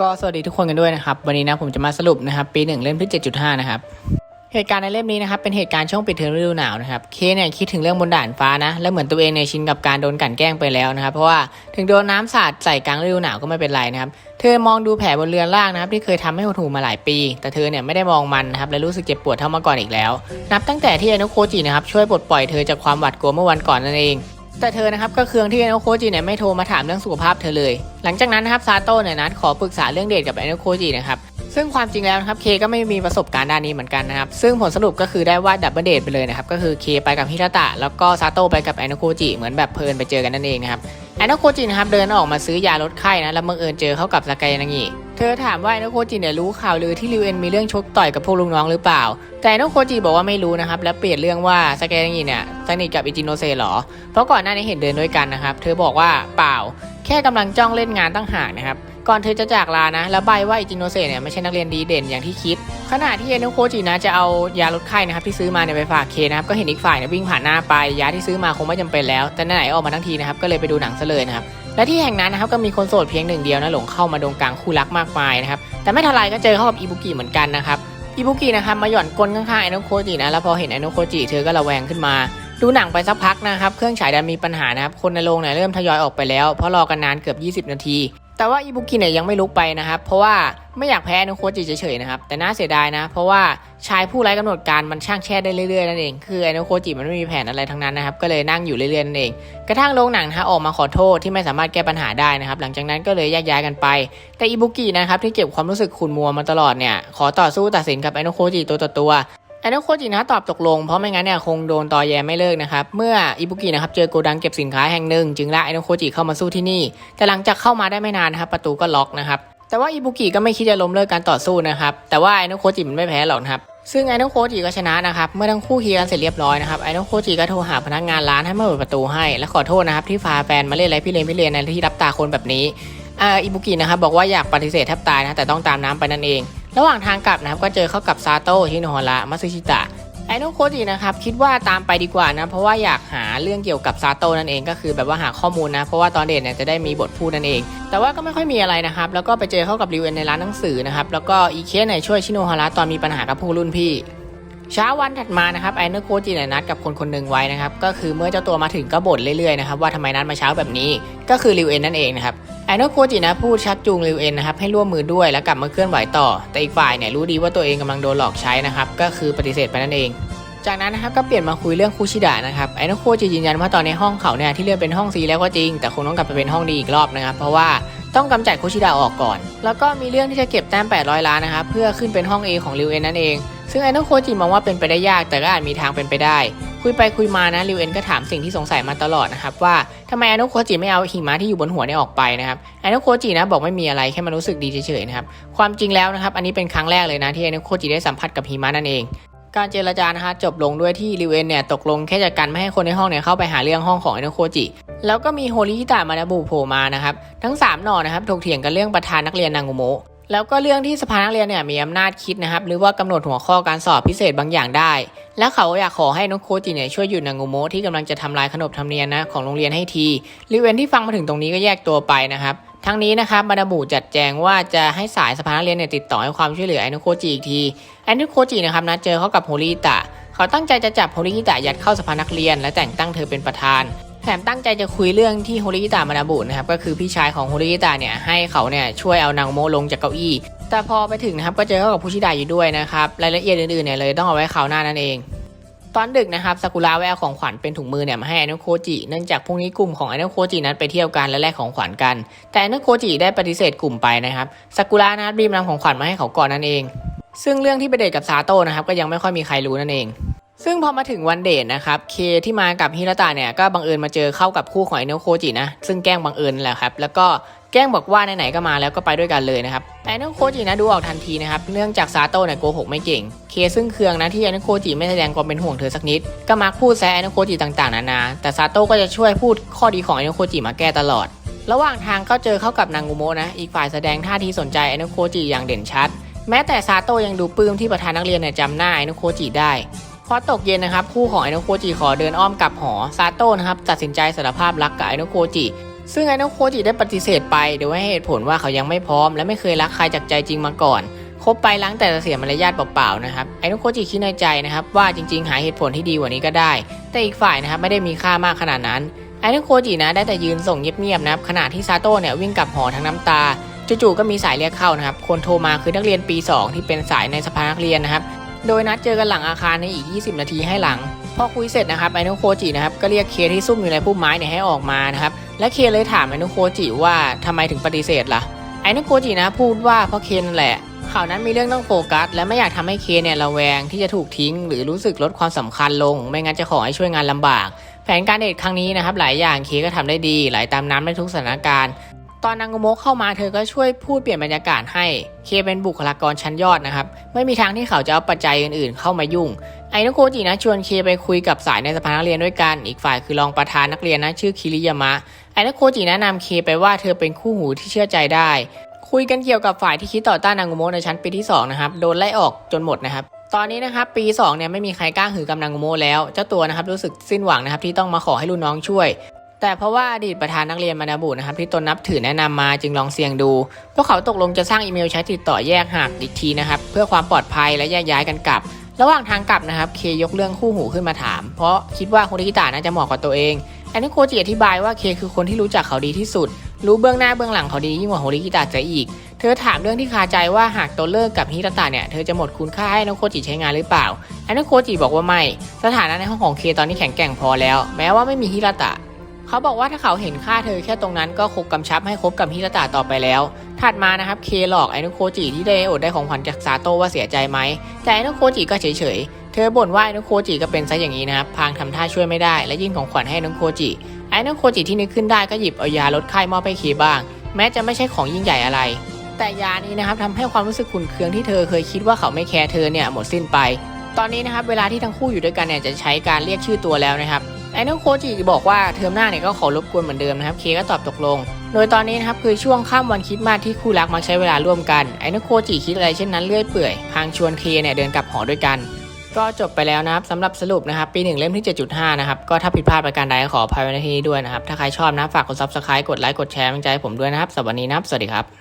ก็สวัสดีทุกคนกันด้วยนะครับ วันนี้นะผมจะมาสรุปนะครับ ปีหนึ่งเล่มที่ 7.5 นะครับ เหตุการณ์ในเล่มนี้นะครับ เป็นเหตุการณ์ช่วงปิดเทอมฤดูหนาวนะครับ เคเนี่ยคิดถึงเรื่องบนด่านฟ้านะ และเหมือนตัวเองเนี่ยชินกับการโดนกลั่นแกล้งไปแล้วนะครับ เพราะว่าถึงโดนน้ำสาดใส่กลางฤดูหนาวก็ไม่เป็นไรนะครับ เธอมองดูแผลบนเรือนร่างนะครับที่เคยทำให้หดหูมาหลายปี แต่เธอเนี่ยไม่ได้มองมันนะครับและรู้สึกเจ็บปวดเท่าเมื่อก่อนอีกแล้ว นับตั้งแต่ที่อนุโคจินะครับช่วยปลดปล่อยเธอจากความหวาดกลัวเมื่อวันก่อนนั่นเอง แต่เธอนะครับก็เคืองที่อนุโคจิเนี่ยไม่โทรมาถามเรื่องสุขภาพเธอเลย หลังจากนั้นนะครับซาโต้เนี่ยนัดขอปรึกษาเรื่องเดทกับอนุโคจินะครับซึ่งความจริงแล้วนะครับเคก็ไม่มีประสบการณ์ด้านนี้เหมือนกันนะครับ ซึ่งผลสรุปก็คือได้ว่าดับเบิลเดทไปเลยนะครับ ก็คือเคไปกับฮิราตะ แล้วก็ซาโต้ไปกับอนโนโคจิเหมือนแบบเพลินไปเจอกันนั่นเองนะครับอนโนโคจินะครับเดินออกมาซื้อยาลดไข้นะแล้วบังเอิญเจอเข้ากับสากายนางิ เธอถามว่าแอนโนโคจิเนี่ยรู้ข่าวลือที่ริวเอ็นมีเรื่องชกต่อยกับพวกลูกน้องหรือเปล่า แต่แอนโนโคจิบอกว่าไม่รู้นะครับ และเปลี่ยนเรื่องว่าสากายนางิเนี่ยสนิทกับอิจิโนเซหรอ เพราะก่อนหน้านี้เห็นเดินด้วยกันนะครับ เธอบอกว่าเปล่า แค่กำลังจ้องเล่นงานตั้งหากนะครับก่อนเธอจะจากลานะแล้วใบว่าอิจิโนเซเนี่ยไม่ใช่นักเรียนดีเด่นอย่างที่คิด ขณะที่เอนุโคจินะจะเอายาลดไข้นะครับที่ซื้อมาเนี่ยไปฝากเคนะครับก็เห็นอีกฝ่ายเนี่ยวิ่งผ่านหน้าไปยาที่ซื้อมาคงไม่จำเป็นแล้ว แต่ไหนออกมาทั้งทีนะครับก็เลยไปดูหนังซะเลยนะครับ และที่แห่งนั้นนะครับก็มีคนโสดเพียงหนึ่งเดียวนะหลงเข้ามาดงกลางคู่รักมากมายนะครับแต่ไม่ทันไรก็เจอเข้ากับอิบุกิเหมือนกันนะครับอิบุกินะครับมาหย่อนกลนข้างๆไอโนโคจินะแล้วพอเห็นไอโนโคจิเธอก็ระแวงขึ้นมา ดูหนังไปสักพักนะครับเครื่องฉายดันมีปัญหานะครับคนในโรงเนี่ยเริ่มทยอยออกไปแล้วเพราะรอกันนานเกือบ 20 นาที แต่ว่าอิบุกิเนี่ยยังไม่ลุกไปนะครับ เพราะว่าไม่อยากแพ้ไอโนโคจิเฉยๆนะครับ แต่น่าเสียดายนะ เพราะว่าชายผู้ไร้กำหนดการมันช่างแช่ได้เรื่อยๆนั่นเอง คือไอโนโคจิมันไม่มีแผนอะไรทั้งนั้นนะครับ ก็เลยนั่งอยู่เรื่อยๆนั่นเอง กระทั่งโรงหนังนะฮะออกมาขอโทษที่ไม่สามารถแก้ปัญหาได้นะครับ หลังจากนั้นก็เลยแยกย้ายกันไป แต่อิบุกินะครับที่เก็บความรู้สึกขุ่นมัวมาตลอดเนี่ย ขอต่อสู้ตัดสินกับไอโนโคจิตัวต่อตัว ไอโนโคจินะตอบตกลงเพราะไม่งั้นเนี่ยคงโดนตอแยไม่เลิกนะครับ เมื่ออิบุกินะครับเจอโกดังเก็บสินค้าแห่งหนึ่ง จึงลากไอโนโคจิเข้ามาสู้ที่นี่ แต่หลังจากเข้ามาได้ไม่นานนะครับประตูก็ล็อกนะครับแต่ว่าอิบุกิก็ไม่คิดจะล้มเลิกการต่อสู้นะครับแต่ว่าไอโนโคจิมันไม่แพ้หรอกครับซึ่งไอโนโคจิก็ชนะนะครับเมื่อทั้งคู่เคลียร์กันเสร็จเรียบร้อยนะครับไอโนโคจิก็โทรหาพนักงานร้านให้มาเปิดประตูให้ และขอโทษนะครับที่พาแฟนมาเล่นอะไรพี่เลนพี่เลนในที่รับตาคนแบบนี้อิบุกินะครับบอกว่าอยากปฏิเสธแทบตายนะแต่ต้องตามน้ำไปนั่นเอง ระหว่างทางกลับนะครับก็เจอเข้ากับซาโตะฮิโนฮาระมัตสึชิตะไอโนโคจินะครับคิดว่าตามไปดีกว่านะ เพราะว่าอยากหาเรื่องเกี่ยวกับซาโตะนั่นเองก็คือแบบว่าหาข้อมูลนะ เพราะว่าตอนเด็กเนี่ยจะได้มีบทพูดนั่นเอง แต่ว่าก็ไม่ค่อยมีอะไรนะครับ แล้วก็ไปเจอเข้ากับริวเอนในร้านหนังสือนะครับแล้วก็อีเคสเนี่ยช่วยชิโนฮาระตอนมีปัญหากับผู้รุ่นพี่ เช้าวันถัดมานะครับไอโนโคจิเนี่ยนัดกับคนคนหนึ่งไว้นะครับก็คือเมื่อเจ้าตัวมาถึงก็บ่นเรื่อยๆนะครับว่าทำไมนัดมาเช้าแบบนี้ ก็คือริวเอ็นนั่นเองนะครับไอโนโคจินะพูดชักจูงริวเอ็นนะครับให้ร่วมมือด้วยแล้วกลับมาเคลื่อนไหวต่อ แต่อีกฝ่ายเนี่ยรู้ดีว่าตัวเองกำลังโดนหลอกใช้นะครับก็คือปฏิเสธไปนั่นเอง จากนั้นนะครับก็เปลี่ยนมาคุยเรื่องคูชิดะนะครับไอโนโคจิยืนยันว่าตอนในห้องเขาเนี่ยที่เลือกเป็นห้องซีแล้วก็จริง แต่คงต้องกลับไปเป็นห้องดีอีกรอบนะครับเพราะว่า ต้องกำจัดโคชิดะออกก่อน แล้วก็มีเรื่องที่จะเก็บแต้ม 800 ล้านนะครับเพื่อขึ้นเป็นห้อง A ของริวเอ็นนั่นเอง ซึ่งไอโนโคจิมองว่าเป็นไปได้ยากแต่ก็อาจมีทางเป็นไปได้ คุยไปคุยมานะริวเอ็นก็ถามสิ่งที่สงสัยมาตลอดนะครับว่าทำไมไอโนโคจิไม่เอาหิมะที่อยู่บนหัวเนี่ยออกไปนะครับไอโนโคจินะบอกไม่มีอะไรแค่มันรู้สึกดีเฉยๆนะครับความจริงแล้วนะครับอันนี้เป็นครั้งแรกเลยนะที่ไอโนโคจิได้สัมผัสกับหิมะนั่นเอง การเจรจานะฮะจบลงด้วยที่ริวเอนเนี่ยตกลงแค่จะกันไม่ให้คนในห้องเนี่ยเข้าไปหาเรื่องห้องของไอโนโคจิ แล้วก็มีโฮริฮิตะมานาบุโผล่มานะครับทั้ง 3 หน่อนะครับถกเถียงกันเรื่องประธานนักเรียนนางุโมะแล้วก็เรื่องที่สภานักเรียนเนี่ยมีอำนาจคิดนะครับหรือว่ากำหนดหัวข้อการสอบพิเศษบางอย่างได้ แล้วเขาอยากขอให้นกโคจิเนี่ยช่วยหยุดนางุโมะที่กำลังจะทำลายขนบธรรมเนียมนะของโรงเรียนให้ทีริวเอนที่ฟังมาถึงตรงนี้ก็แยกตัวไปนะครับ ทั้งนี้นะครับมานาบุจัดแจงว่าจะให้สายสภานักเรียนเนี่ยติดต่อให้ความช่วยเหลือไอโนโคจิอีกทีไอโนโคจินะครับนัดเจอเขากับโฮริฮิตะเขาตั้งใจจะจับโฮริฮิตะยัดเข้าสภานักเรียน และแต่งตั้งเธอเป็นประธานแถมตั้งใจจะคุยเรื่องที่โฮริฮิตะมานาบุนะครับก็คือพี่ชายของโฮริฮิตะเนี่ยให้เขาเนี่ยช่วยเอานางโมลงจากเก้าอี้ แต่พอไปถึงนะครับก็เจอเข้ากับผู้ชิดาอยู่ด้วยนะครับรายละเอียดอื่นๆเนี่ยเลยต้องเอาไว้คราวหน้านั่นเอง ตอนดึกนะครับซากุระแววของขวัญเป็นถุงมือเนี่ยมาให้อโนโคจิเนื่องจากพรุ่งนี้กลุ่มของอโนโคจินัดไปเที่ยวกันและแลกของขวัญกัน แต่อโนโคจิได้ปฏิเสธกลุ่มไปนะครับซากุระนัดบีมนำของขวัญมาให้เขาก่อนนั่นเอง ซึ่งเรื่องที่ไปเดทกับซาโต้นะครับก็ยังไม่ค่อยมีใครรู้นั่นเอง ซึ่งพอมาถึงวันเดทนะครับเคที่มากับฮิราตะเนี่ยก็บังเอิญมาเจอเข้ากับคู่ของไอโนโคจินะซึ่งแกล้งบังเอิญแหละครับแล้วก็แกล้งบอกว่าไหนๆก็มาแล้วก็ไปด้วยกันเลยนะครับแต่ไอโนโคจินะดูออกทันทีนะครับเนื่องจากซาโต้เนี่ยโกหกไม่เก่งเคซึ่งเคืองนะที่ไอโนโคจิไม่แสดงความเป็นห่วงเธอสักนิด ก็มักพูดแซะไอโนโคจิต่างๆนานาแต่ซาโต้ก็จะช่วยพูดข้อดีของไอโนโคจิมาแก้ตลอด ระหว่างทางก็เจอเข้ากับนางงูโมะนะอีกฝ่ายแสดงท่าทีสนใจไอโนโคจิอย่างเด่นชัด แม้แต่ซาโต้ยังดูปลื้มที่ประธานนักเรียนเนี่ยจำหน้าไอโนโคจิได้ พอตกเย็นนะครับคู่ของไอโนโคจิขอเดินอ้อมกลับหอซาโต้นะครับตัดสินใจสารภาพรักกับไอโนโคจิซึ่งไอ้น้องโคจิได้ปฏิเสธไปโดยให้เหตุผลว่าเขายังไม่พร้อม และไม่เคยรักใครจากใจจริงมาก่อนคบไปล้างแต่จะเสียมารยาทเปล่าๆนะครับไอ้น้องโคจิคิดในใจนะครับว่าจริงๆ หาเหตุผลที่ดีกว่านี้ก็ได้ แต่อีกฝ่ายนะครับไม่ได้มีค่ามากขนาดนั้นไอ้น้องโคจินะได้แต่ยืนส่งเงียบๆนะครับขณะที่ซาโต้เนี่ยวิ่งกลับหอทั้งน้ำตาจู่ๆก็มีสายเรียกเข้านะครับคนโทรมาคือนักเรียนปี 2 ที่เป็นสายในสภานักเรียนนะครับ โดยนัดเจอกันหลังอาคารในอีก 20 นาทีให้หลัง พอคุยเสร็จนะครับไอ้นุโคจินะครับก็เรียกเคที่ซุ่มอยู่ในพุ่มไม้เนี่ยให้ออกมานะครับและเคเลยถามไอ้นุโคจิว่าทำไมถึงปฏิเสธล่ะไอ้นุโคจินะพูดว่าเพราะเคนั่นแหละเขานั้นมีเรื่องต้องโฟกัส และไม่อยากทำให้เคเนี่ยระแวงที่จะถูกทิ้ง หรือรู้สึกลดความสำคัญลง ไม่งั้นจะขอให้ช่วยงานลำบาก แผนการเดทครั้งนี้นะครับหลายอย่างเคก็ทำได้ดีไหลตามน้ำในทุกสถานการณ์ ตอนนางโมะเข้ามาเธอก็ช่วยพูดเปลี่ยนบรรยากาศให้ เคเป็นบุคลากรชั้นยอดนะครับ ไม่มีทางที่เขาจะเอาปัจจัยอื่นๆ เข้ามายุ่ง ไอ้นโคจินะชวนเคไปคุยกับสายในสภานักเรียนด้วยกัน อีกฝ่ายคือรองประธานนักเรียนนะชื่อคิริยามะ ไอ้นโคจิแนะนำเคไปว่าเธอเป็นคู่หูที่เชื่อใจได้ คุยกันเกี่ยวกับฝ่ายที่คิดต่อต้านนางโมะในชั้นปีที่สองนะครับ โดนไล่ออกจนหมดนะครับตอนนี้นะครับปี2เนี่ยไม่มีใครกล้าหือกับนางโมแล้วเจ้าตัวนะครับรู้สึกสิ้นหวังนะครับที่ต้องมาขอให้รุ่นน้องช่วย แต่เพราะว่าอดีตประธานนักเรียนมานาบุนะครับที่ตนนับถือแนะนำมาจึงลองเสี่ยงดู พวกเขาตกลงจะสร้างอีเมลใช้ติดต่อแยกหักอีกทีนะครับ เพื่อความปลอดภัยและแยกย้ายกันกลับ ระหว่างทางกลับนะครับเคยกเรื่องคู่หูขึ้นมาถาม เพราะคิดว่าโฮริกิตะน่าจะเหมาะกับตัวเองอันนี้โคจิอธิบายว่าเคคือคนที่รู้จักเขาดีที่สุด รู้เบื้องหน้าเบื้องหลังเขาดียิ่งกว่าโฮริกิตะจะอีก เธอถามเรื่องที่คาใจว่าหากตัวเลิกกับฮิรตะเนี่ยเธอจะหมดคุณค่าให้น้องโคจิใช้งานหรือเปล่าอันนี้โคจิบอกว่าไม่ สถานะในห้องของเคตอนนี้แข็งแกร่งพอแล้ว แม้ว่าไม่มีฮิรตะ เขาบอกว่าถ้าเขาเห็นค่าเธอแค่ตรงนั้นก็คงกำชับให้คบกับฮิรตะต่อไปแล้ว ถัดมานะครับเคหลอกไอ้นุโคจิที่ได้อดได้ของขวัญจากซาโตะว่าเสียใจไหม แต่ไอ้นุโคจิก็เฉยๆ เธอบ่นว่าไอ้นุโคจิก็เป็นซะอย่างนี้นะครับ พางทำท่าช่วยไม่ได้ และยื่นของขวัญให้นุโคจิ ไอ้นุโคจิที่นึกขึ้นได้ก็หยิบเอายาลดไข้มอบให้เคบ้าง แม้จะไม่ใช่ของยิ่งใหญ่อะไร แต่ยานี้นะครับทำให้ความรู้สึกขุ่นเคืองที่เธอเคยคิดว่าเขาไม่แคร์เธอเนี่ยหมดสิ้นไป ตอนนี้นะครับเวลาที่ทั้งคู่อยู่ด้วยกันเนี่ยจะใช้การเรียกชื่อตัวแล้วนะครับ ไอ้น้องโคจิบอกว่าเทอมหน้าเนี่ยก็ขอรบกวนเหมือนเดิมนะครับเคก็ตอบตกลง โดยตอนนี้นะครับคือช่วงข้ามวันคริดมาสที่คู่รักมักใช้เวลาร่วมกันไอ้น้องโคจิคิดอะไรเช่นนั้นเรื่อยเปื่อยพางชวนเคเนี่ยเดินกลับหอด้วยกัน ก็จบไปแล้วนะครับสำหรับสรุปนะครับปีหนึ่งเล่มที่ 7.5 นะครับก็ถ้าผิดพลาดประการใดก็ขออภัยไว้ในที่นี้ด้วยนะครับถ้าใครชอบนะฝากกด subscribe กดไลค์กดแชร์กำลังใจให้ผมด้วยนะครับสวันนี้นะครับสวัสดีครับ